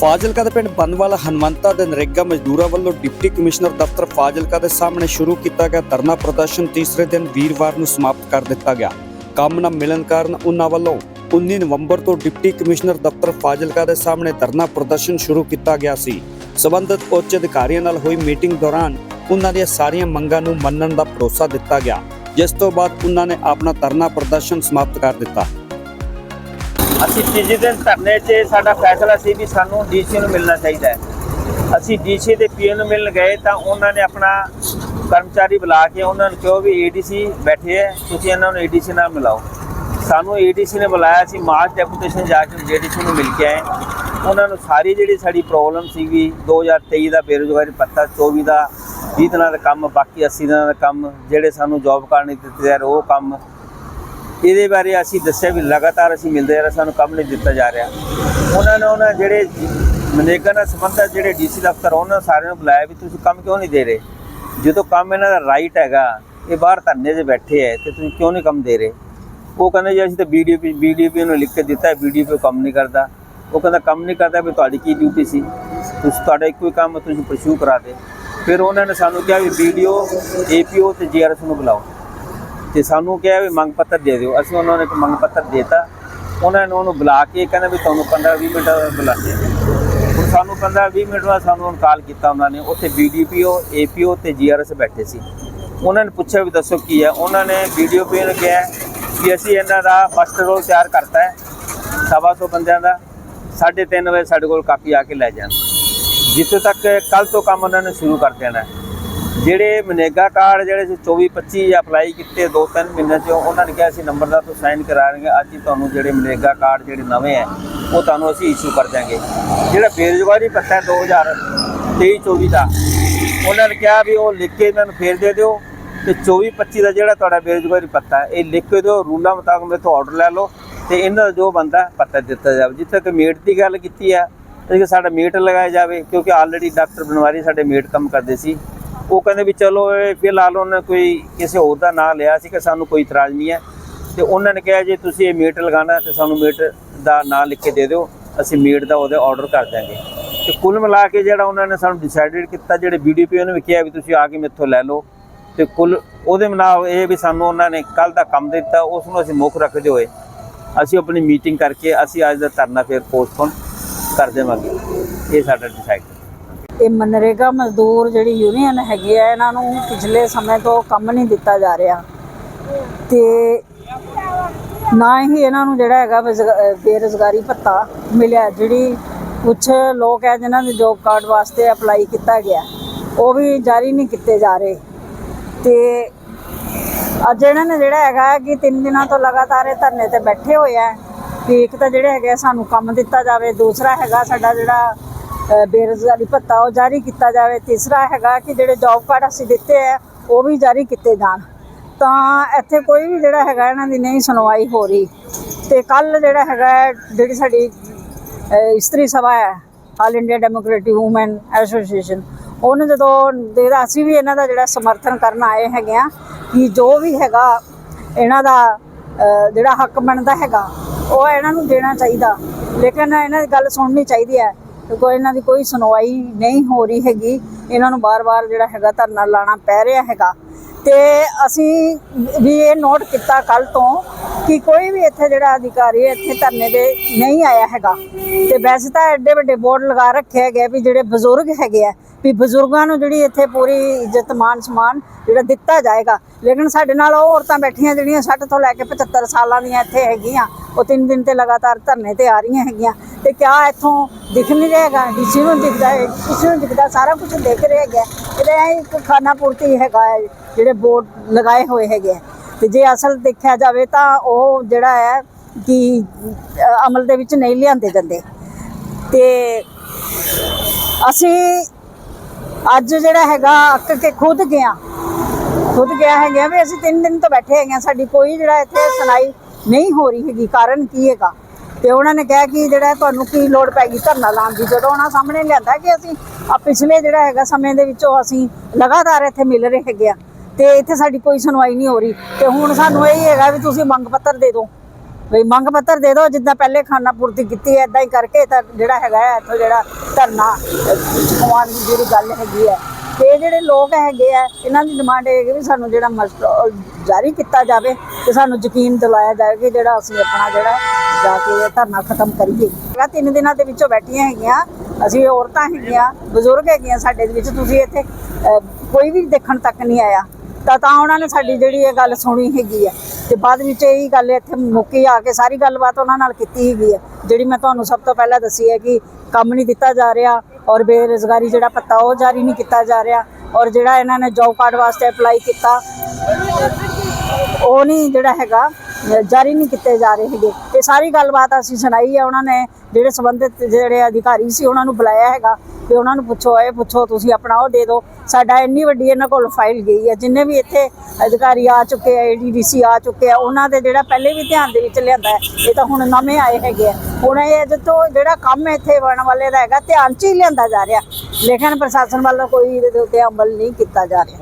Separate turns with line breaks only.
ਫਾਜ਼ਿਲਕਾ ਦੇ ਪਿੰਡ ਬੰਨਵਾਲਾ ਹਨਵੰਤਾ ਦੇ ਨਰੇਗਾ ਮਜ਼ਦੂਰਾਂ ਵੱਲੋਂ ਡਿਪਟੀ ਕਮਿਸ਼ਨਰ ਦਫ਼ਤਰ ਫਾਜ਼ਿਲਕਾ ਦੇ ਸਾਹਮਣੇ ਸ਼ੁਰੂ ਕੀਤਾ ਗਿਆ ਧਰਨਾ ਪ੍ਰਦਰਸ਼ਨ। ਤੀਸਰੇ ਦਿਨ ਵੀਰਵਾਰ ਨੂੰ ਸਮਾਪਤ ਕਰ ਦਿੱਤਾ ਗਿਆ। ਕੰਮ ਨਾ ਮਿਲਣ ਕਾਰਨ ਉਹਨਾਂ ਵੱਲੋਂ 19 ਨਵੰਬਰ ਤੋਂ ਡਿਪਟੀ ਕਮਿਸ਼ਨਰ ਦਫ਼ਤਰ ਫਾਜ਼ਿਲਕਾ ਦੇ ਸਾਹਮਣੇ ਧਰਨਾ ਪ੍ਰਦਰਸ਼ਨ ਸ਼ੁਰੂ ਕੀਤਾ ਗਿਆ ਸੀ। ਸਬੰਧਤ ਉੱਚ ਅਧਿਕਾਰੀਆਂ ਨਾਲ ਹੋਈ ਮੀਟਿੰਗ ਦੌਰਾਨ ਉਹਨਾਂ ਦੀਆਂ ਸਾਰੀਆਂ ਮੰਗਾਂ ਨੂੰ ਮੰਨਣ ਦਾ ਭਰੋਸਾ ਦਿੱਤਾ ਗਿਆ, ਜਿਸ ਤੋਂ ਬਾਅਦ ਉਹਨਾਂ ਨੇ ਆਪਣਾ ਧਰਨਾ ਪ੍ਰਦਰਸ਼ਨ ਸਮਾਪਤ ਕਰ ਦਿੱਤਾ।
ਅਸੀਂ ਤੀਜੇ ਦਿਨ ਧਰਨੇ 'ਚ ਸਾਡਾ ਫੈਸਲਾ ਸੀ ਵੀ ਸਾਨੂੰ ਡੀਸੀ ਨੂੰ ਮਿਲਣਾ ਚਾਹੀਦਾ ਹੈ। ਅਸੀਂ ਡੀਸੀ ਤੇ ਪੀਏ ਨੂੰ ਮਿਲਣ ਗਏ ਤਾਂ ਉਹਨਾਂ ਨੇ ਆਪਣਾ ਕਰਮਚਾਰੀ ਬੁਲਾ ਕੇ ਉਹਨਾਂ ਨੂੰ ਕਿਹਾ ਵੀ ਏਡੀਸੀ ਬੈਠੇ ਹੈ, ਤੁਸੀਂ ਇਹਨਾਂ ਨੂੰ ਏਡੀਸੀ ਨਾਲ ਮਿਲਾਓ। ਸਾਨੂੰ ਏਡੀਸੀ ਨੇ ਬੁਲਾਇਆ ਸੀ ਮਾਰਚ ਡੈਪੂਟੇਸ਼ਨ ਜਾ ਕੇ ਜੇਡੀਸੀ ਨੂੰ ਮਿਲ ਕੇ ਆਏ। ਉਹਨਾਂ ਨੂੰ ਸਾਰੀ ਜਿਹੜੀ ਸਾਡੀ ਪ੍ਰੋਬਲਮ ਸੀਗੀ 2023 ਦਾ ਬੇਰੁਜ਼ਗਾਰੀ ਪੱਤਾ 24 ਦਾ 20 ਦਿਨਾਂ ਦਾ ਕੰਮ, ਬਾਕੀ 80 ਦਿਨਾਂ ਦਾ ਕੰਮ, ਜਿਹੜੇ ਸਾਨੂੰ ਜੌਬ ਕਾਰਡ ਨਹੀਂ ਦਿੱਤੇ ਜਾ ਰਹੇ, ਉਹ ਕੰਮ ਇਹਦੇ ਬਾਰੇ ਅਸੀਂ ਦੱਸਿਆ ਵੀ ਲਗਾਤਾਰ ਅਸੀਂ ਮਿਲਦੇ ਆ ਰਹੇ, ਸਾਨੂੰ ਕੰਮ ਨਹੀਂ ਦਿੱਤਾ ਜਾ ਰਿਹਾ। ਉਹਨਾਂ ਨੇ ਉਹਨਾਂ ਜਿਹੜੇ ਮਨੇਗਾ ਨਾਲ ਸੰਬੰਧਿਤ ਜਿਹੜੇ ਡੀਸੀ ਦਫ਼ਤਰ ਉਹਨਾਂ ਸਾਰਿਆਂ ਨੂੰ ਬੁਲਾਇਆ ਵੀ ਤੁਸੀਂ ਕੰਮ ਕਿਉਂ ਨਹੀਂ ਦੇ ਰਹੇ? ਜਦੋਂ ਕੰਮ ਇਹਨਾਂ ਦਾ ਰਾਈਟ ਹੈਗਾ, ਇਹ ਬਾਹਰ ਧਰਨੇ 'ਤੇ ਬੈਠੇ ਹੈ ਤੇ ਤੁਸੀਂ ਕਿਉਂ ਨਹੀਂ ਕੰਮ ਦੇ ਰਹੇ? ਉਹ ਕਹਿੰਦੇ ਜੀ, ਅਸੀਂ ਤਾਂ ਬੀਡੀਪੀ ਬੀਡੀਪੀ ਨੂੰ ਲਿਖ ਕੇ ਦਿੱਤਾ ਬੀਡੀਪੀ ਕੰਮ ਨਹੀਂ ਕਰਦਾ। ਉਹ ਕਹਿੰਦਾ, ਕੰਮ ਨਹੀਂ ਕਰਦਾ ਵੀ ਤੁਹਾਡੀ ਕੀ ਡਿਊਟੀ ਸੀ? ਤੁਸੀਂ ਤੁਹਾਡਾ ਇੱਕੋ ਹੀ ਕੰਮ ਤੁਸੀਂ ਪਰਸੂ ਕਰਾ ਦੇ ਫਿਰ ਉਹਨਾਂ ਨੇ ਸਾਨੂੰ ਕਿਹਾ ਵੀ ਵੀਡੀਓ ਏਪੀਓ ਤੇ ਜੀਆਰਐਸ ਨੂੰ ਬੁਲਾਓ। ਤੇ ਸਾਨੂੰ ਕਿਹਾ ਵੀ ਮੰਗ ਪੱਤਰ ਦੇ ਦਿਓ। ਅਸੀਂ ਉਹਨਾਂ ਨੂੰ ਇੱਕ ਮੰਗ ਪੱਤਰ ਦਿੱਤਾ। ਉਹਨਾਂ ਨੇ ਉਹਨੂੰ ਬੁਲਾ ਕੇ ਕਹਿੰਦਾ ਵੀ ਤੁਹਾਨੂੰ 15 20 ਮਿੰਟ ਬੁਲਾਉਂਦੇ ਹਾਂ। ਹੁਣ ਸਾਨੂੰ 15 20 ਮਿੰਟ ਬਾਅਦ ਸਾਨੂੰ ਹੁਣ ਕਾਲ ਕੀਤਾ ਉਹਨਾਂ ਨੇ। ਉੱਥੇ ਬੀਡੀਪੀਓ, ਏਪੀਓ ਤੇ ਜੀਆਰਐਸ ਬੈਠੇ ਸੀ। ਉਹਨਾਂ ਨੇ ਪੁੱਛਿਆ ਵੀ ਦੱਸੋ ਕੀ ਹੈ। ਉਹਨਾਂ ਨੇ ਬੀਡੀਓਪੀ ਨੂੰ ਕਿਹਾ ਕਿ ਅਸੀਂ ਇਹਨਾਂ ਦਾ ਮਾਸਟਰ ਰੋਲ ਤਿਆਰ ਕਰਤਾ ਹੈ। ਸਵਾ ਸੌ ਬੰਦਿਆਂ ਦਾ। 3:30 ਵਜੇ ਸਾਡੇ ਕੋਲ ਕਾਪੀ ਆ ਕੇ ਲੈ ਜਾਣ। ਜਿੱਥੇ ਤੱਕ ਕੱਲ ਤੋਂ ਕੰਮ ਉਹਨਾਂ ਨੇ ਸ਼ੁਰੂ ਕਰ ਦੇਣਾ ਹੈ। ਜਿਹੜੇ ਮਨੇਗਾ ਕਾਰਡ ਜਿਹੜੇ ਸੀ 24 25 ਅਪਲਾਈ ਕੀਤੇ ਦੋ ਤਿੰਨ ਮਹੀਨੇ ਚ, ਉਹਨਾਂ ਨੇ ਕਿਹਾ ਸੀ ਨੰਬਰ ਦਾ ਤੋਂ ਸਾਈਨ ਕਰਾਣਗੇ ਅੱਜ ਹੀ ਤੁਹਾਨੂੰ ਜਿਹੜੇ ਮਨੇਗਾ ਕਾਰਡ ਜਿਹੜੇ ਨਵੇਂ ਹੈ, ਉਹ ਤੁਹਾਨੂੰ ਅਸੀਂ ਇਸ਼ੂ ਕਰ ਦਾਂਗੇ ਜਿਹੜਾ ਬੇਰੁਜ਼ਗਾਰੀ ਭੱਤਾ ਹੈ 2023 24 ਦਾ, ਉਹਨਾਂ ਨੇ ਕਿਹਾ ਵੀ ਉਹ ਲਿਖ ਕੇ ਇਹਨਾਂ ਨੂੰ ਫੇਰ ਦੇ ਦਿਓ ਤੇ 24 25 ਦਾ ਜਿਹੜਾ ਤੁਹਾਡਾ ਬੇਰੁਜ਼ਗਾਰੀ ਭੱਤਾ ਇਹ ਲਿਖ ਕੇ ਦਿਓ, ਰੂਲਾਂ ਮੁਤਾਬਕ ਮੇਥੋਂ ਆਰਡਰ ਲੈ ਲਓ ਤੇ ਇਹਨਾਂ ਦਾ ਜੋ ਬੰਦਾ ਭੱਤਾ ਦਿੱਤਾ ਜਾਵੇ। ਜਿੱਥੇ ਕਿ ਮੀਟ ਦੀ ਗੱਲ ਕੀਤੀ ਹੈ ਕਿ ਸਾਡਾ ਮੀਟ ਲਗਾਇਆ ਜਾਵੇ, ਕਿਉਂਕਿ ਆਲਰੇਡੀ ਡਾਕਟਰ ਬਨਵਾਰੀ ਸਾਡੇ ਮੀਟ ਕੰਮ ਕਰਦੇ ਸੀ। ਉਹ ਕਹਿੰਦੇ ਵੀ ਚਲੋ ਇਹ ਫਿਲਹਾਲ ਉਹਨਾਂ ਕੋਈ ਕਿਸੇ ਹੋਰ ਦਾ ਨਾਂ ਲਿਆ ਸੀ ਕਿ ਸਾਨੂੰ ਕੋਈ ਇਤਰਾਜ਼ ਨਹੀਂ ਹੈ। ਤੇ ਉਹਨਾਂ ਨੇ ਕਿਹਾ, ਜੇ ਤੁਸੀਂ ਇਹ ਮੀਟ ਲਗਾਉਣਾ ਤੇ ਸਾਨੂੰ ਮੀਟ ਦਾ ਨਾਂ ਲਿਖ ਕੇ ਦੇ ਦਿਓ, ਅਸੀਂ ਮੀਟ ਦਾ ਉਹਦੇ ਆਰਡਰ ਕਰ ਦਾਂਗੇ ਤੇ ਕੁੱਲ ਮਿਲਾ ਕੇ ਜਿਹੜਾ ਉਹਨਾਂ ਨੇ ਸਾਨੂੰ ਡਿਸਾਈਡਡ ਕੀਤਾ, ਜਿਹੜੇ ਬੀਡੀਪੀ ਨੇ ਵੀ ਕਿਹਾ ਵੀ ਤੁਸੀਂ ਆ ਕੇ ਮੇਥੋਂ ਲੈ ਲਓ। ਤੇ ਕੁੱਲ ਉਹਦੇ ਨਾਲ ਇਹ ਵੀ ਸਾਨੂੰ ਉਹਨਾਂ ਨੇ ਕੱਲ ਦਾ ਕੰਮ ਦਿੱਤਾ ਉਸ ਨੂੰ ਅਸੀਂ ਮੁੱਖ ਰੱਖਦੇ ਹੋਏ ਅਸੀਂ ਆਪਣੀ ਮੀਟਿੰਗ ਕਰਕੇ ਅਸੀਂ ਅੱਜ ਦਾ ਧਰਨਾ ਫਿਰ ਪੋਸਟਪੋਨ ਕਰ ਦੇਵਾਂਗੇ। ਇਹ ਸਾਡਾ ਡਿਸਾਈਡ
ਇਹ ਮਨਰੇਗਾ ਮਜ਼ਦੂਰ ਜਿਹੜੀ ਯੂਨੀਅਨ ਹੈਗੀ ਆ, ਇਹਨਾਂ ਨੂੰ ਪਿਛਲੇ ਸਮੇਂ ਤੋਂ ਕੰਮ ਨਹੀਂ ਦਿੱਤਾ ਜਾ ਰਿਹਾ। ਤੇ ਨਾ ਹੀ ਇਹਨਾਂ ਨੂੰ ਜਿਹੜਾ ਹੈਗਾ ਬੇਜ਼ਗ- ਬੇਰੁਜ਼ਗਾਰੀ ਭੱਤਾ ਮਿਲਿਆ, ਜਿਹੜੀ ਕੁਝ ਲੋਕ ਹੈ ਜਿਨ੍ਹਾਂ ਦੇ ਜੋਬ ਕਾਰਡ ਵਾਸਤੇ ਅਪਲਾਈ ਕੀਤਾ ਗਿਆ, ਉਹ ਵੀ ਜਾਰੀ ਨਹੀਂ ਕੀਤੇ ਜਾ ਰਹੇ। ਤੇ ਅੱਜ ਇਹਨਾਂ ਨੇ ਜਿਹੜਾ ਹੈਗਾ ਕਿ ਤਿੰਨ ਦਿਨਾਂ ਤੋਂ ਲਗਾਤਾਰ ਇਹ ਧਰਨੇ ਤੇ ਬੈਠੇ ਹੋਏ ਆ ਕਿ ਇੱਕ ਤਾਂ ਜਿਹੜੇ ਹੈਗੇ ਆ ਸਾਨੂੰ ਕੰਮ ਦਿੱਤਾ ਜਾਵੇ, ਦੂਸਰਾ ਹੈਗਾ ਸਾਡਾ ਜਿਹੜਾ ਬੇਰੁਜ਼ਗਾਰੀ ਭੱਤਾ ਉਹ ਜਾਰੀ ਕੀਤਾ ਜਾਵੇ। ਤੀਸਰਾ ਹੈਗਾ ਕਿ ਜਿਹੜੇ ਜੌਬ ਕਾਰਡ ਅਸੀਂ ਦਿੱਤੇ ਆ, ਉਹ ਵੀ ਜਾਰੀ ਕੀਤੇ ਜਾਣ। ਤਾਂ ਇੱਥੇ ਕੋਈ ਵੀ ਜਿਹੜਾ ਹੈਗਾ ਇਹਨਾਂ ਦੀ ਨਹੀਂ ਸੁਣਵਾਈ ਹੋ ਰਹੀ। ਤੇ ਕੱਲ ਜਿਹੜਾ ਹੈਗਾ, ਜਿਹੜੀ ਸਾਡੀ ਇਸਤਰੀ ਸਭਾ ਹੈ all India democratic women association ਉਹਨੇ ਜਦੋਂ ਦੇਖਦਾ ਅਸੀਂ ਵੀ ਇਹਨਾਂ ਦਾ ਜਿਹੜਾ ਸਮਰਥਨ ਕਰਨ ਆਏ ਹੈਗੇ ਆ ਕਿ ਜੋ ਵੀ ਹੈਗਾ, ਇਹਨਾਂ ਦਾ ਜਿਹੜਾ ਹੱਕ ਬਣਦਾ ਹੈਗਾ, ਉਹ ਇਹਨਾਂ ਨੂੰ ਦੇਣਾ ਚਾਹੀਦਾ। ਲੇਕਿਨ ਇਹਨਾਂ ਦੀ ਗੱਲ ਸੁਣਨੀ ਚਾਹੀਦੀ ਹੈ ਕੋਈ ਇਹਨਾਂ ਦੀ ਕੋਈ ਸੁਣਵਾਈ ਨਹੀਂ ਹੋ ਰਹੀ ਹੈਗੀ। ਇਹਨਾਂ ਨੂੰ ਬਾਰ-ਬਾਰ ਜਿਹੜਾ ਹੈਗਾ ਧਰਨਾ ਲਾਣਾ ਪੈ ਰਿਹਾ ਹੈਗਾ। ਤੇ ਅਸੀਂ ਵੀ ਇਹ ਨੋਟ ਕੀਤਾ ਕੱਲ ਤੋਂ ਕਿ ਕੋਈ ਵੀ ਇੱਥੇ ਜਿਹੜਾ ਅਧਿਕਾਰੀ ਇੱਥੇ ਧਰਨੇ ਦੇ ਨਹੀਂ ਆਇਆ ਹੈਗਾ। ਤੇ ਵੈਸੇ ਤਾਂ ਐਡੇ ਵੱਡੇ ਬੋਰਡ ਲਗਾ ਰੱਖੇ ਹੈਗੇ ਆ ਵੀ ਜਿਹੜੇ ਬਜ਼ੁਰਗ ਹੈਗੇ ਆ, ਵੀ ਬਜ਼ੁਰਗਾਂ ਨੂੰ ਜਿਹੜੀ ਇੱਥੇ ਪੂਰੀ ਇੱਜ਼ਤ ਮਾਨ ਸਮਾਨ ਜਿਹੜਾ ਦਿੱਤਾ ਜਾਏਗਾ। ਲੇਕਿਨ ਸਾਡੇ ਨਾਲ ਉਹ ਔਰਤਾਂ ਬੈਠੀਆਂ ਜਿਹੜੀਆਂ 60 ਤੋਂ ਲੈ ਕੇ 75 ਸਾਲਾਂ ਦੀਆਂ ਇੱਥੇ ਹੈਗੀਆਂ, ਉਹ ਤਿੰਨ ਦਿਨ ਤੇ ਲਗਾਤਾਰ ਧਰਨੇ ਤੇ ਆ ਰਹੀਆਂ ਹੈਗੀਆਂ। ਤੇ ਕਿਆ ਇਥੋਂ ਦਿਖ ਨਹੀਂ ਰਹੇਗਾ, ਡੀਸੀ ਨੂੰ ਦਿਖਦਾ ਹੈ, ਕਿਸੇ ਨੂੰ ਦਿਖਦਾ, ਸਾਰਾ ਕੁਝ ਦਿਖ ਰਿਹਾ ਹੈਗਾ। ਇਹਦੇ ਇੱਕ ਖਾਨਾ ਪੂਰਤੀ ਹੈਗਾ ਜਿਹੜੇ ਬੋਰਡ ਲਗਾਏ ਹੋਏ ਹੈਗੇ ਤੇ ਜੇ ਅਸਲ ਦੇਖਿਆ ਜਾਵੇ ਤਾਂ ਉਹ ਜਿਹੜਾ ਹੈ ਕਿ ਅਮਲ ਦੇ ਵਿੱਚ ਨਹੀਂ ਲਿਆਂਦੇ ਜਾਂਦੇ। ਤੇ ਅਸੀਂ ਅੱਜ ਜਿਹੜਾ ਹੈਗਾ, ਅੱਕ ਕੇ ਖੁਦ ਗਿਆ ਖੁਦ ਗਿਆ ਹੈਗਾ ਵੀ ਅਸੀਂ ਤਿੰਨ ਦਿਨ ਤੋਂ ਬੈਠੇ ਹੈਗੇ ਹਾਂ, ਸਾਡੀ ਕੋਈ ਜਿਹੜਾ ਇੱਥੇ ਸੁਣਾਈ ਨਹੀਂ ਹੋ ਰਹੀ ਹੈਗੀ, ਕਾਰਨ ਕੀ ਹੈਗਾ। ਤੇ ਉਹਨਾਂ ਨੇ ਕਿਹਾ ਕਿ ਜਿਹੜਾ ਤੁਹਾਨੂੰ ਕੀ ਲੋੜ ਪੈ ਗਈ ਧਰਨਾ ਲਾਉਣ ਦੀ। ਜਦੋਂ ਉਹਨਾਂ ਸਾਹਮਣੇ ਲਿਆਂਦਾ ਕਿ ਅਸੀਂ ਆ ਪਿਛਲੇ ਜਿਹੜਾ ਹੈਗਾ ਸਮੇਂ ਦੇ ਵਿੱਚੋਂ ਅਸੀਂ ਲਗਾਤਾਰ ਇੱਥੇ ਮਿਲ ਰਹੇ ਹੈਗੇ ਆ ਤੇ ਇੱਥੇ ਸਾਡੀ ਕੋਈ ਸੁਣਵਾਈ ਨਹੀਂ ਹੋ ਰਹੀ। ਤੇ ਹੁਣ ਸਾਨੂੰ ਇਹ ਹੈਗਾ ਵੀ ਤੁਸੀਂ ਮੰਗ ਪੱਤਰ ਦੇ ਦਿਓ। ਵੀ ਮੰਗ ਪੱਤਰ ਦੇ ਦਿਓ, ਜਿੱਦਾਂ ਪਹਿਲੇ ਖਾਨਾ ਪੂਰਤੀ ਕੀਤੀ ਹੈ ਇਦਾਂ ਹੀ ਕਰਕੇ ਤਾਂ ਜਿਹੜਾ ਹੈਗਾ ਇੱਥੋਂ ਜਿਹੜਾ ਧਰਨਾ ਚੁਕਵਾਉਣ ਦੀ ਜਿਹੜੀ ਗੱਲ ਹੈਗੀ ਹੈ। ਤੇ ਜਿਹੜੇ ਲੋਕ ਹੈਗੇ ਆ, ਇਹਨਾਂ ਦੀ ਡਿਮਾਂਡ ਇਹ ਹੈ ਕਿ ਵੀ ਸਾਨੂੰ ਜਿਹੜਾ ਜਾਰੀ ਕੀਤਾ ਜਾਵੇ ਤੇ ਸਾਨੂੰ ਯਕੀਨ ਦਿਲਾਇਆ ਜਾਵੇ ਕਿ ਜਿਹੜਾ ਅਸੀਂ ਆਪਣਾ ਜਿਹੜਾ ਜਾ ਕੇ ਇਹ ਧਰਨਾ ਖਤਮ ਕਰੀਏ। ਆ ਤਿੰਨ ਦਿਨਾਂ ਦੇ ਵਿੱਚੋਂ ਬੈਠੀਆਂ ਹੈਗੀਆਂ, ਅਸੀਂ ਔਰਤਾਂ ਹੈਗੀਆਂ, ਬਜ਼ੁਰਗ ਹੈਗੀਆਂ ਸਾਡੇ ਦੇ ਵਿੱਚ, ਤੁਸੀਂ ਇੱਥੇ ਕੋਈ ਵੀ ਦੇਖਣ ਤੱਕ ਨਹੀਂ ਆਇਆ। ਤਾਂ ਤਾਂ ਉਹਨਾਂ ਨੇ ਸਾਡੀ ਜਿਹੜੀ ਇਹ ਗੱਲ ਸੁਣੀ ਹੈਗੀ ਆ। ਤੇ ਬਾਅਦ ਵਿੱਚ ਇਹ ਗੱਲ ਇੱਥੇ ਮੁੱਕੀ ਆ ਕੇ ਸਾਰੀ ਗੱਲਬਾਤ ਉਹਨਾਂ ਨਾਲ ਕੀਤੀ ਹੈਗੀ ਹੈ ਜਿਹੜੀ ਮੈਂ ਤੁਹਾਨੂੰ ਸਭ ਤੋਂ ਪਹਿਲਾਂ ਦੱਸੀ ਹੈ ਕਿ ਕੰਮ ਨਹੀਂ ਦਿੱਤਾ ਜਾ ਰਿਹਾ ਔਰ ਬੇਰੁਜ਼ਗਾਰੀ ਜਿਹੜਾ ਪੱਤਾ ਉਹ ਜਾਰੀ ਨਹੀਂ ਕੀਤਾ ਜਾ ਰਿਹਾ ਔਰ ਜਿਹੜਾ ਇਹਨਾਂ ਨੇ ਜੌਬ ਕਾਰਡ ਵਾਸਤੇ ਅਪਲਾਈ ਕੀਤਾ, ਉਹ ਨਹੀਂ ਜਿਹੜਾ ਹੈਗਾ। ਜਾਰੀ ਨਹੀਂ ਕੀਤੇ ਜਾ ਰਹੇ ਹੈਗੇ। ਤੇ ਸਾਰੀ ਗੱਲਬਾਤ ਅਸੀਂ ਸੁਣਾਈ ਹੈ ਉਹਨਾਂ ਨੇ ਜਿਹੜੇ ਸੰਬੰਧਿਤ ਜਿਹੜੇ ਅਧਿਕਾਰੀ ਸੀ, ਉਹਨਾਂ ਨੂੰ ਬੁਲਾਇਆ ਹੈਗਾ ਕਿ ਉਹਨਾਂ ਨੂੰ ਪੁੱਛੋ ਇਹ ਪੁੱਛੋ, ਤੁਸੀਂ ਆਪਣਾ ਉਹ ਦੇ ਦਿਓ। ਸਾਡਾ ਇੰਨੀ ਵੱਡੀ ਇਹਨਾਂ ਕੋਲ ਫਾਈਲ ਗਈ ਹੈ ਜਿੰਨੇ ਵੀ ਇੱਥੇ ਅਧਿਕਾਰੀ ਆ ਚੁੱਕੇ ਆ ਏਡੀਡੀਸੀ ਆ ਚੁੱਕੇ ਆ, ਉਹਨਾਂ ਦੇ ਜਿਹੜਾ ਪਹਿਲੇ ਵੀ ਧਿਆਨ ਦੇ ਵਿੱਚ ਲਿਆਂਦਾ ਹੈ, ਇਹ ਤਾਂ ਹੁਣ ਨਵੇਂ ਆਏ ਹੈਗੇ ਆ। ਹੁਣ ਇਹ ਜਦੋਂ ਜਿਹੜਾ ਕੰਮ ਇੱਥੇ ਬਣਨ ਵਾਲੇ ਦਾ ਹੈਗਾ, ਧਿਆਨ ਚ ਹੀ ਲਿਆਂਦਾ ਜਾ ਰਿਹਾ। ਲੇਕਿਨ ਪ੍ਰਸ਼ਾਸਨ ਵੱਲੋਂ ਕੋਈ ਇਹਦੇ ਉੱਤੇ ਅਮਲ ਨਹੀਂ ਕੀਤਾ ਜਾ ਰਿਹਾ।